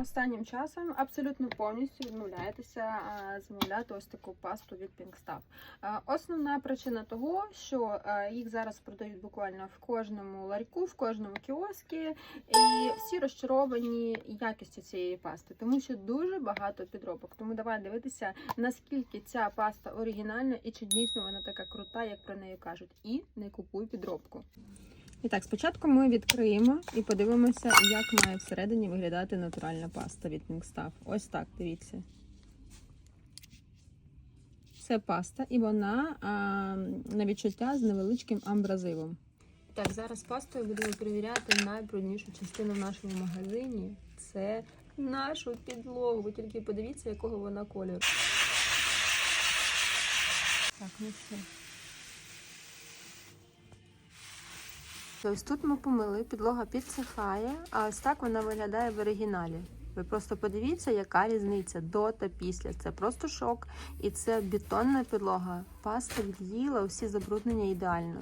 останнім часом абсолютно повністю відмовляєтеся замовляти ось таку пасту від Pinkstaff. Основна причина того, що їх зараз продають буквально в кожному ларьку, в кожному кіоскі, і всі розчаровані якістю цієї пасти, тому що дуже багато підробок. Тому давай дивитися, наскільки ця паста оригінальна і чи дійсно вона така крута, як про неї кажуть. І не купуй підробку. І так, спочатку ми відкриємо і подивимося, як має всередині виглядати натуральна паста від Pinkstaff. Ось так, дивіться. Це паста, і вона а, на відчуття з невеличким амбразивом. Так, зараз пастою будемо перевіряти найбруднішу частину в нашому магазині. Це нашу підлогу. Ви тільки подивіться, якого вона кольору. Так, ну все. Ось тут ми помили, підлога підсихає, а ось так вона виглядає в оригіналі. Ви просто подивіться, яка різниця до та після. Це просто шок. І це бетонна підлога. Паста від'їла усі забруднення ідеально.